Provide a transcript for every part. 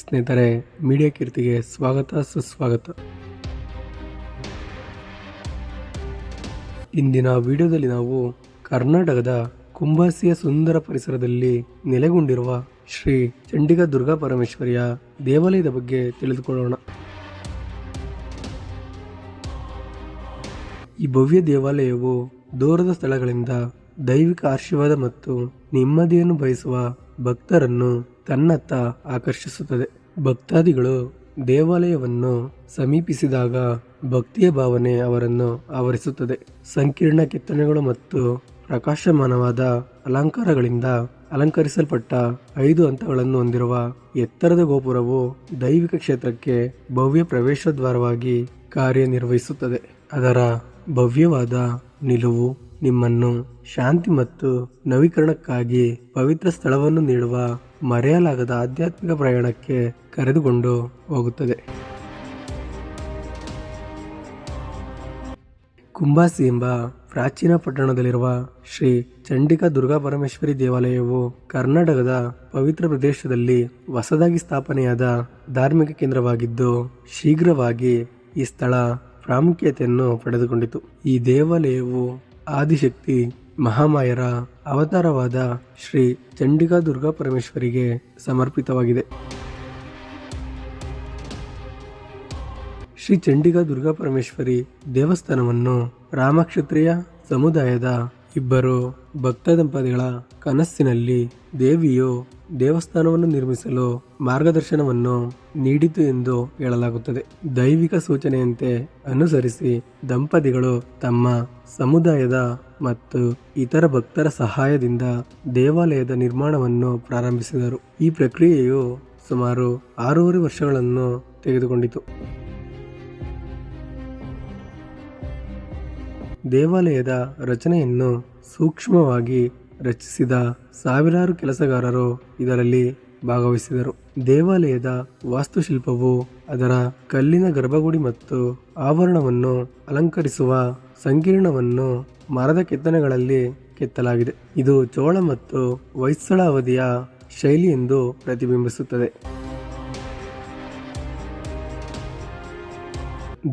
ಸ್ನೇಹಿತರೆ, ಮೀಡಿಯಾ ಕೀರ್ತಿಗೆ ಸ್ವಾಗತ, ಸುಸ್ವಾಗತ. ಇಂದಿನ ವಿಡಿಯೋದಲ್ಲಿ ನಾವು ಕರ್ನಾಟಕದ ಕುಂಬಾಸಿಯ ಸುಂದರ ಪರಿಸರದಲ್ಲಿ ನೆಲೆಗೊಂಡಿರುವ ಶ್ರೀ ಚಂಡಿಗ ದುರ್ಗಾ ಪರಮೇಶ್ವರಿಯ ದೇವಾಲಯದ ಬಗ್ಗೆ ತಿಳಿದುಕೊಳ್ಳೋಣ. ಈ ಭವ್ಯ ದೇವಾಲಯವು ದೂರದ ಸ್ಥಳಗಳಿಂದ ದೈವಿಕ ಆಶೀರ್ವಾದ ಮತ್ತು ನೆಮ್ಮದಿಯನ್ನು ಬಯಸುವ ಭಕ್ತರನ್ನು ತನ್ನತ್ತ ಆಕರ್ಷಿಸುತ್ತದೆ. ಭಕ್ತಾದಿಗಳು ದೇವಾಲಯವನ್ನು ಸಮೀಪಿಸಿದಾಗ ಭಕ್ತಿಯ ಭಾವನೆ ಅವರನ್ನು ಆವರಿಸುತ್ತದೆ. ಸಂಕೀರ್ಣ ಕೆತ್ತನೆಗಳು ಮತ್ತು ಪ್ರಕಾಶಮಾನವಾದ ಅಲಂಕಾರಗಳಿಂದ ಅಲಂಕರಿಸಲ್ಪಟ್ಟ ಐದು ಹಂತಗಳನ್ನು ಹೊಂದಿರುವ ಎತ್ತರದ ಗೋಪುರವು ದೈವಿಕ ಕ್ಷೇತ್ರಕ್ಕೆ ಭವ್ಯ ಪ್ರವೇಶ ದ್ವಾರವಾಗಿ ಕಾರ್ಯನಿರ್ವಹಿಸುತ್ತದೆ. ಅದರ ಭವ್ಯವಾದ ನಿಲುವು ನಿಮ್ಮನ್ನು ಶಾಂತಿ ಮತ್ತು ನವೀಕರಣಕ್ಕಾಗಿ ಪವಿತ್ರ ಸ್ಥಳವನ್ನು ನೀಡುವ ಮರೆಯಲಾಗದ ಆಧ್ಯಾತ್ಮಿಕ ಪ್ರಯಾಣಕ್ಕೆ ಕರೆದುಕೊಂಡು ಹೋಗುತ್ತದೆ. ಕುಂಬಾಸಿ ಎಂಬ ಪ್ರಾಚೀನ ಪಟ್ಟಣದಲ್ಲಿರುವ ಶ್ರೀ ಚಂಡಿಕಾ ದುರ್ಗಾ ಪರಮೇಶ್ವರಿ ದೇವಾಲಯವು ಕರ್ನಾಟಕದ ಪವಿತ್ರ ಪ್ರದೇಶದಲ್ಲಿ ಹೊಸದಾಗಿ ಸ್ಥಾಪನೆಯಾದ ಧಾರ್ಮಿಕ ಕೇಂದ್ರವಾಗಿದ್ದು, ಶೀಘ್ರವಾಗಿ ಈ ಸ್ಥಳ ಪ್ರಾಮುಖ್ಯತೆಯನ್ನು ಪಡೆದುಕೊಂಡಿತು. ಈ ದೇವಾಲಯವು ಆದಿಶಕ್ತಿ ಮಹಾಮಾಯರ ಅವತಾರವಾದ ಶ್ರೀ ಚಂಡಿಕಾ ದುರ್ಗಾ ಪರಮೇಶ್ವರಿಗೆ ಸಮರ್ಪಿತವಾಗಿದೆ. ಶ್ರೀ ಚಂಡಿಕಾ ದುರ್ಗಾ ಪರಮೇಶ್ವರಿ ದೇವಸ್ಥಾನವನ್ನು ರಾಮಕ್ಷತ್ರಿಯ ಸಮುದಾಯದ ಇಬ್ಬರು ಭಕ್ತ ದಂಪತಿಗಳ ಕನಸಿನಲ್ಲಿ ದೇವಿಯು ದೇವಸ್ಥಾನವನ್ನು ನಿರ್ಮಿಸಲು ಮಾರ್ಗದರ್ಶನವನ್ನು ನೀಡಿತು ಎಂದು ಹೇಳಲಾಗುತ್ತದೆ. ದೈವಿಕ ಸೂಚನೆಯಂತೆ ಅನುಸರಿಸಿ ದಂಪತಿಗಳು ತಮ್ಮ ಸಮುದಾಯದ ಮತ್ತು ಇತರ ಭಕ್ತರ ಸಹಾಯದಿಂದ ದೇವಾಲಯದ ನಿರ್ಮಾಣವನ್ನು ಪ್ರಾರಂಭಿಸಿದರು. ಈ ಪ್ರಕ್ರಿಯೆಯು ಸುಮಾರು ಆರೂವರೆ ವರ್ಷಗಳನ್ನು ತೆಗೆದುಕೊಂಡಿತು. ದೇವಾಲಯದ ರಚನೆಯನ್ನು ಸೂಕ್ಷ್ಮವಾಗಿ ರಚಿಸಿದ ಸಾವಿರಾರು ಕೆಲಸಗಾರರು ಇದರಲ್ಲಿ ಭಾಗವಹಿಸಿದರು. ದೇವಾಲಯದ ವಾಸ್ತುಶಿಲ್ಪವು ಅದರ ಕಲ್ಲಿನ ಗರ್ಭಗುಡಿ ಮತ್ತು ಆವರಣವನ್ನು ಅಲಂಕರಿಸುವ ಸಂಕೀರ್ಣವನ್ನು ಮರದ ಕೆತ್ತನೆಗಳಲ್ಲಿ ಕೆತ್ತಲಾಗಿದೆ. ಇದು ಚೋಳ ಮತ್ತು ಹೊಯ್ಸಳ ಅವಧಿಯ ಶೈಲಿ ಎಂದು ಪ್ರತಿಬಿಂಬಿಸುತ್ತದೆ.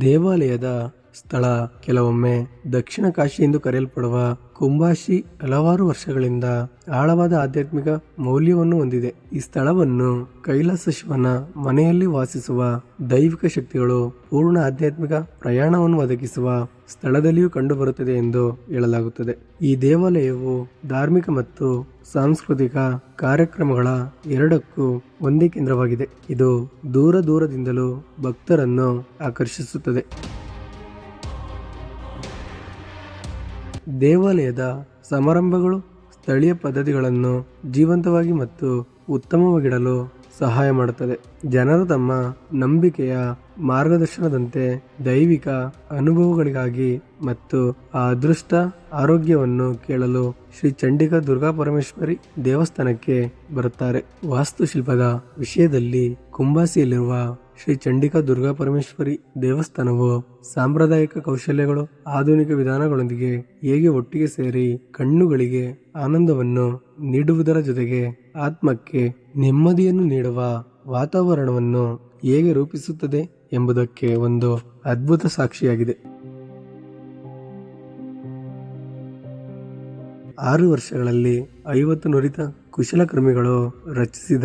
ದೇವಾಲಯದ ಸ್ಥಳ. ಕೆಲವೊಮ್ಮೆ ದಕ್ಷಿಣ ಕಾಶಿ ಎಂದು ಕರೆಯಲ್ಪಡುವ ಕುಂಬಾಶಿ ಹಲವಾರು ವರ್ಷಗಳಿಂದ ಆಳವಾದ ಆಧ್ಯಾತ್ಮಿಕ ಮೌಲ್ಯವನ್ನು ಹೊಂದಿದೆ. ಈ ಸ್ಥಳವನ್ನು ಕೈಲಾಸ ಶಿವನ ಮನೆಯಲ್ಲಿ ವಾಸಿಸುವ ದೈವಿಕ ಶಕ್ತಿಗಳು ಪೂರ್ಣ ಆಧ್ಯಾತ್ಮಿಕ ಪ್ರಯಾಣವನ್ನು ಒದಗಿಸುವ ಸ್ಥಳದಲ್ಲಿಯೂ ಕಂಡುಬರುತ್ತದೆ ಎಂದು ಹೇಳಲಾಗುತ್ತದೆ. ಈ ದೇವಾಲಯವು ಧಾರ್ಮಿಕ ಮತ್ತು ಸಾಂಸ್ಕೃತಿಕ ಕಾರ್ಯಕ್ರಮಗಳ ಎರಡಕ್ಕೂ ಒಂದೇ ಕೇಂದ್ರವಾಗಿದೆ. ಇದು ದೂರ ದೂರದಿಂದಲೂ ಭಕ್ತರನ್ನು ಆಕರ್ಷಿಸುತ್ತದೆ. ದೇವಾಲಯದ ಸಮಾರಂಭಗಳು ಸ್ಥಳೀಯ ಪದ್ಧತಿಗಳನ್ನು ಜೀವಂತವಾಗಿ ಮತ್ತು ಉತ್ತಮವಾಗಿಡಲು ಸಹಾಯ ಮಾಡುತ್ತದೆ ಜನರು ತಮ್ಮ ನಂಬಿಕೆಯ ಮಾರ್ಗದರ್ಶನದಂತೆ ದೈವಿಕ ಅನುಭವಗಳಿಗಾಗಿ ಮತ್ತು ಆ ಅದೃಷ್ಟ ಆರೋಗ್ಯವನ್ನು ಕೇಳಲು ಶ್ರೀ ಚಂಡಿಕಾ ದುರ್ಗಾ ಪರಮೇಶ್ವರಿ ದೇವಸ್ಥಾನಕ್ಕೆ ಬರುತ್ತಾರೆ. ವಾಸ್ತುಶಿಲ್ಪದ ವಿಷಯದಲ್ಲಿ ಕುಂಬಾಸಿಯಲ್ಲಿರುವ ಶ್ರೀ ಚಂಡಿಕಾ ದುರ್ಗಾ ಪರಮೇಶ್ವರಿ ದೇವಸ್ಥಾನವು ಸಾಂಪ್ರದಾಯಿಕ ಕೌಶಲ್ಯಗಳು, ಆಧುನಿಕ ವಿಧಾನಗಳೊಂದಿಗೆ ಹೇಗೆ ಒಟ್ಟಿಗೆ ಸೇರಿ ಕಣ್ಣುಗಳಿಗೆ ಆನಂದವನ್ನು ನೀಡುವುದರ ಜೊತೆಗೆ ಆತ್ಮಕ್ಕೆ ನೆಮ್ಮದಿಯನ್ನು ನೀಡುವ ವಾತಾವರಣವನ್ನು ಹೇಗೆ ರೂಪಿಸುತ್ತದೆ? ಎಂಬುದಕ್ಕೆ ಒಂದು ಅದ್ಭುತ ಸಾಕ್ಷಿಯಾಗಿದೆ. ಆರು ವರ್ಷಗಳಲ್ಲಿ ಐವತ್ತು ನುರಿತ ಕುಶಲಕರ್ಮಿಗಳು ರಚಿಸಿದ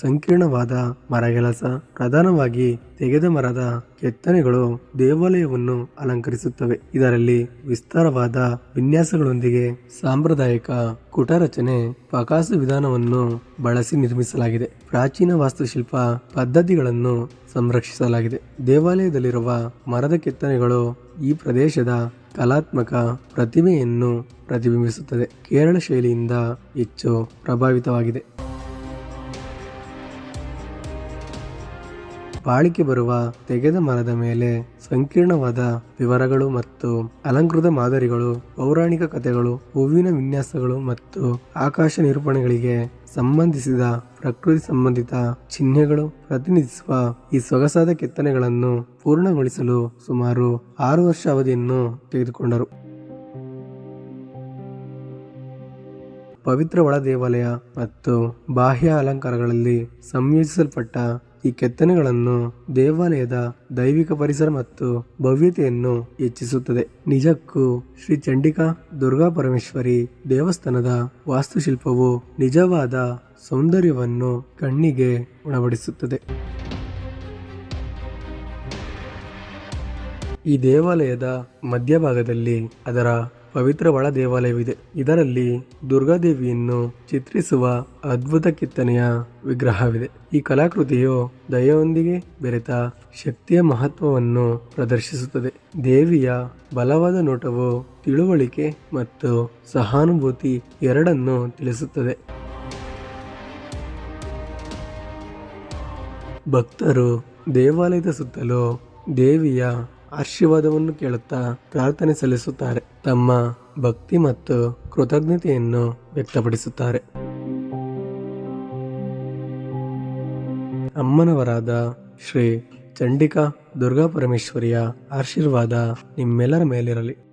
ಸಂಕೀರ್ಣವಾದ ಮರಗೆಲಸ ಪ್ರಧಾನವಾಗಿ ತೆಗೆದ ಮರದ ಕೆತ್ತನೆಗಳು ದೇವಾಲಯವನ್ನು ಅಲಂಕರಿಸುತ್ತವೆ. ಇದರಲ್ಲಿ ವಿಸ್ತಾರವಾದ ವಿನ್ಯಾಸಗಳೊಂದಿಗೆ ಸಾಂಪ್ರದಾಯಿಕ ಕುಟರಚನೆ ಪ್ರಕಾಶ ವಿಧಾನವನ್ನು ಬಳಸಿ ನಿರ್ಮಿಸಲಾಗಿದೆ. ಪ್ರಾಚೀನ ವಾಸ್ತುಶಿಲ್ಪ ಪದ್ಧತಿಗಳನ್ನು ಸಂರಕ್ಷಿಸಲಾಗಿದೆ. ದೇವಾಲಯದಲ್ಲಿರುವ ಮರದ ಕೆತ್ತನೆಗಳು ಈ ಪ್ರದೇಶದ ಕಲಾತ್ಮಕ ಪ್ರತಿಮೆಯನ್ನು ಪ್ರತಿಬಿಂಬಿಸುತ್ತದೆ. ಕೇರಳ ಶೈಲಿಯಿಂದ ಹೆಚ್ಚು ಪ್ರಭಾವಿತವಾಗಿದೆ. ಬಾಳಿಕೆ ಬರುವ ತೆಗೆದ ಮರದ ಮೇಲೆ ಸಂಕೀರ್ಣವಾದ ವಿವರಗಳು ಮತ್ತು ಅಲಂಕೃತ ಮಾದರಿಗಳು, ಪೌರಾಣಿಕ ಕಥೆಗಳು, ಹೂವಿನ ವಿನ್ಯಾಸಗಳು ಮತ್ತು ಆಕಾಶ ನಿರೂಪಣೆಗಳಿಗೆ ಸಂಬಂಧಿಸಿದ ಪ್ರಕೃತಿ ಸಂಬಂಧಿತ ಚಿಹ್ನೆಗಳು ಪ್ರತಿನಿಧಿಸುವ ಈ ಸೊಗಸಾದ ಕೆತ್ತನೆಗಳನ್ನು ಪೂರ್ಣಗೊಳಿಸಲು ಸುಮಾರು ಆರು ವರ್ಷ ಅವಧಿಯನ್ನು ತೆಗೆದುಕೊಂಡರು. ಪವಿತ್ರ ಒಳ ದೇವಾಲಯ ಮತ್ತು ಬಾಹ್ಯ ಅಲಂಕಾರಗಳಲ್ಲಿ ಸಂಯೋಜಿಸಲ್ಪಟ್ಟ ಈ ಕೆತ್ತನೆಗಳನ್ನು ದೇವಾಲಯದ ದೈವಿಕ ಪರಿಸರ ಮತ್ತು ಭವ್ಯತೆಯನ್ನು ಹೆಚ್ಚಿಸುತ್ತದೆ. ನಿಜಕ್ಕೂ ಶ್ರೀ ಚಂಡಿಕಾ ದುರ್ಗಾ ಪರಮೇಶ್ವರಿ ದೇವಸ್ಥಾನದ ವಾಸ್ತುಶಿಲ್ಪವು ನಿಜವಾದ ಸೌಂದರ್ಯವನ್ನು ಕಣ್ಣಿಗೆ ಉಣಬಡಿಸುತ್ತದೆ. ಈ ದೇವಾಲಯದ ಮಧ್ಯಭಾಗದಲ್ಲಿ ಅದರ ಪವಿತ್ರ ಒಳ ದೇವಾಲಯವಿದೆ ಇದರಲ್ಲಿ ದುರ್ಗಾದೇವಿಯನ್ನು ಚಿತ್ರಿಸುವ ಅದ್ಭುತ ಕೆತ್ತನೆಯ ವಿಗ್ರಹವಿದೆ. ಈ ಕಲಾಕೃತಿಯು ದಯೆಯೊಂದಿಗೆ ಬೆರೆತ ಶಕ್ತಿಯ ಮಹತ್ವವನ್ನು ಪ್ರದರ್ಶಿಸುತ್ತದೆ. ದೇವಿಯ ಬಲವಾದ ನೋಟವು ತಿಳುವಳಿಕೆ ಮತ್ತು ಸಹಾನುಭೂತಿ ಎರಡನ್ನು ತಿಳಿಸುತ್ತದೆ. ಭಕ್ತರು ದೇವಾಲಯದ ಸುತ್ತಲೂ ದೇವಿಯ ಆಶೀರ್ವಾದವನ್ನು ಕೇಳುತ್ತಾ ಪ್ರಾರ್ಥನೆ ಸಲ್ಲಿಸುತ್ತಾರೆ. ತಮ್ಮ ಭಕ್ತಿ ಮತ್ತು ಕೃತಜ್ಞತೆಯನ್ನು ವ್ಯಕ್ತಪಡಿಸುತ್ತಾರೆ. ಅಮ್ಮನವರಾದ ಶ್ರೀ ಚಂಡಿಕಾ ದುರ್ಗಾ ಪರಮೇಶ್ವರಿಯ ಆಶೀರ್ವಾದ ನಿಮ್ಮೆಲ್ಲರ ಮೇಲಿರಲಿ.